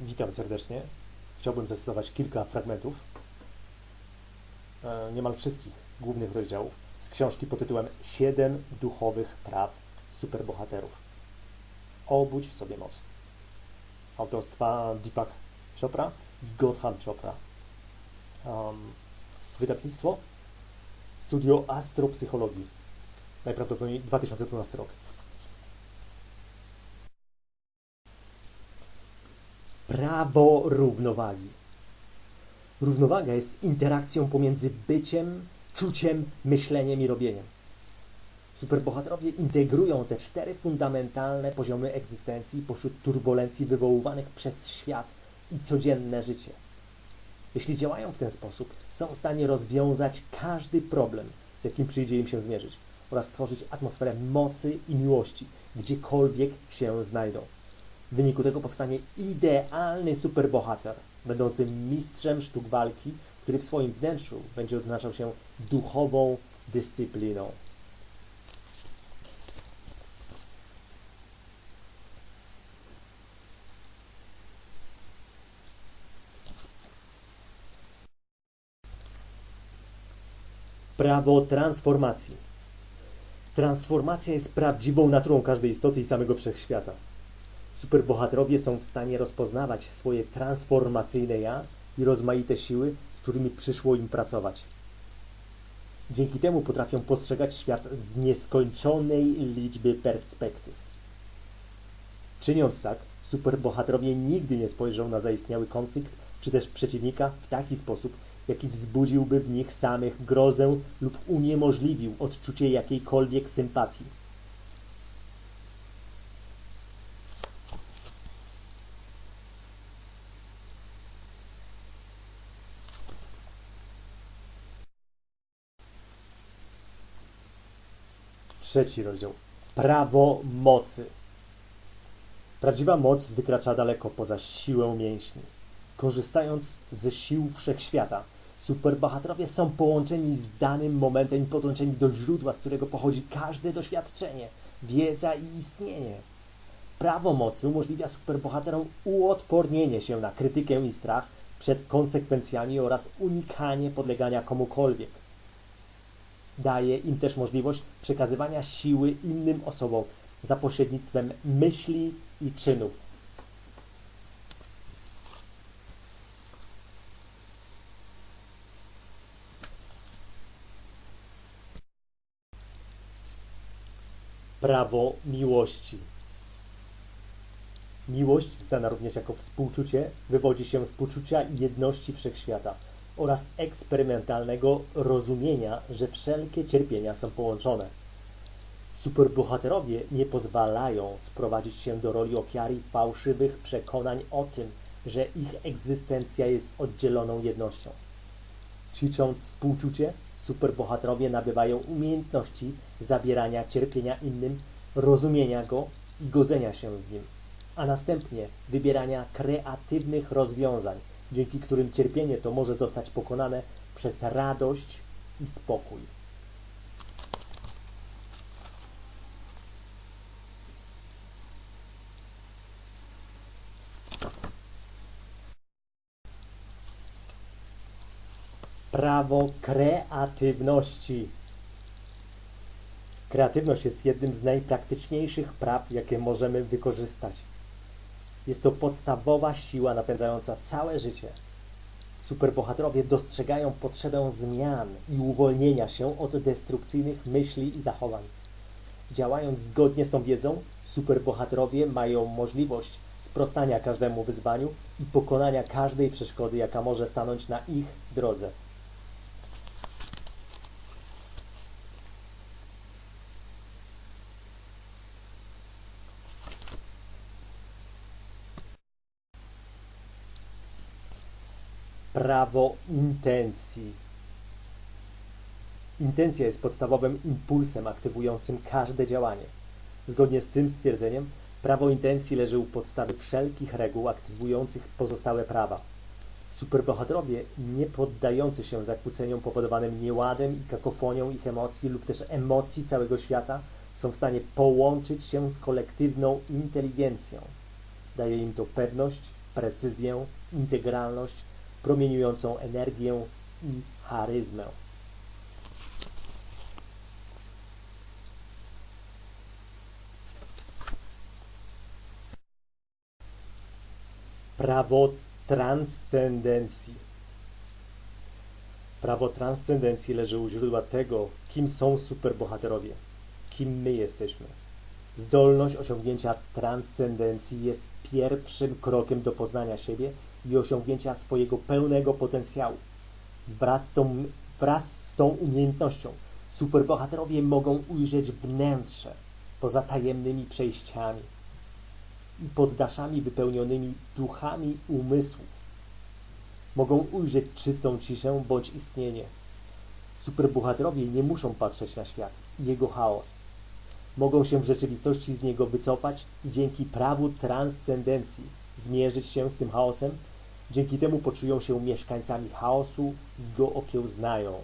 Witam serdecznie. Chciałbym zacytować kilka fragmentów, e, niemal wszystkich głównych rozdziałów z książki pod tytułem Siedem duchowych praw superbohaterów. Obudź w sobie moc. Autorstwa Deepak Chopra i Gautam Chopra. Um, wydawnictwo Studio Astropsychologii. Najprawdopodobniej 2012 rok. Prawo równowagi. Równowaga jest interakcją pomiędzy byciem, czuciem, myśleniem i robieniem. Superbohaterowie integrują te cztery fundamentalne poziomy egzystencji pośród turbulencji wywoływanych przez świat i codzienne życie. Jeśli działają w ten sposób, są w stanie rozwiązać każdy problem, z jakim przyjdzie im się zmierzyć, oraz stworzyć atmosferę mocy i miłości, gdziekolwiek się znajdą. W wyniku tego powstanie idealny superbohater, będący mistrzem sztuk walki, który w swoim wnętrzu będzie odznaczał się duchową dyscypliną. Prawo transformacji. Transformacja jest prawdziwą naturą każdej istoty i samego wszechświata. Superbohaterowie są w stanie rozpoznawać swoje transformacyjne ja i rozmaite siły, z którymi przyszło im pracować. Dzięki temu potrafią postrzegać świat z nieskończonej liczby perspektyw. Czyniąc tak, superbohaterowie nigdy nie spojrzą na zaistniały konflikt czy też przeciwnika w taki sposób, jaki wzbudziłby w nich samych grozę lub uniemożliwił odczucie jakiejkolwiek sympatii. Trzeci rozdział. Prawo mocy. Prawdziwa moc wykracza daleko poza siłę mięśni. Korzystając ze sił wszechświata, superbohaterowie są połączeni z danym momentem i podłączeni do źródła, z którego pochodzi każde doświadczenie, wiedza i istnienie. Prawo mocy umożliwia superbohaterom uodpornienie się na krytykę i strach przed konsekwencjami oraz unikanie podlegania komukolwiek. Daje im też możliwość przekazywania siły innym osobom za pośrednictwem myśli i czynów. Prawo miłości. Miłość, znana również jako współczucie, wywodzi się z poczucia jedności wszechświata oraz eksperymentalnego rozumienia, że wszelkie cierpienia są połączone. Superbohaterowie nie pozwalają sprowadzić się do roli ofiary fałszywych przekonań o tym, że ich egzystencja jest oddzieloną jednością. Ćwicząc współczucie, superbohaterowie nabywają umiejętności zabierania cierpienia innym, rozumienia go i godzenia się z nim, a następnie wybierania kreatywnych rozwiązań, dzięki którym cierpienie to może zostać pokonane przez radość i spokój. Prawo kreatywności. Kreatywność jest jednym z najpraktyczniejszych praw, jakie możemy wykorzystać. Jest to podstawowa siła napędzająca całe życie. Superbohaterowie dostrzegają potrzebę zmian i uwolnienia się od destrukcyjnych myśli i zachowań. Działając zgodnie z tą wiedzą, superbohaterowie mają możliwość sprostania każdemu wyzwaniu i pokonania każdej przeszkody, jaka może stanąć na ich drodze. Prawo intencji. Intencja jest podstawowym impulsem aktywującym każde działanie. Zgodnie z tym stwierdzeniem, prawo intencji leży u podstawy wszelkich reguł aktywujących pozostałe prawa. Superbohaterowie, nie poddający się zakłóceniom powodowanym nieładem i kakofonią ich emocji lub też emocji całego świata, są w stanie połączyć się z kolektywną inteligencją. Daje im to pewność precyzję, integralność, promieniującą energię i charyzmę. Prawo transcendencji. Prawo transcendencji leży u źródła tego, kim są superbohaterowie, kim my jesteśmy. Zdolność osiągnięcia transcendencji jest pierwszym krokiem do poznania siebie i osiągnięcia swojego pełnego potencjału. Wraz z tą, wraz z tą umiejętnością superbohaterowie mogą ujrzeć wnętrze poza tajemnymi przejściami i poddaszami wypełnionymi duchami umysłu. Mogą ujrzeć czystą ciszę bądź istnienie. Superbohaterowie nie muszą patrzeć na świat i jego chaos. Mogą się w rzeczywistości z niego wycofać i dzięki prawu transcendencji zmierzyć się z tym chaosem. Dzięki temu poczują się mieszkańcami chaosu i go okiełznają.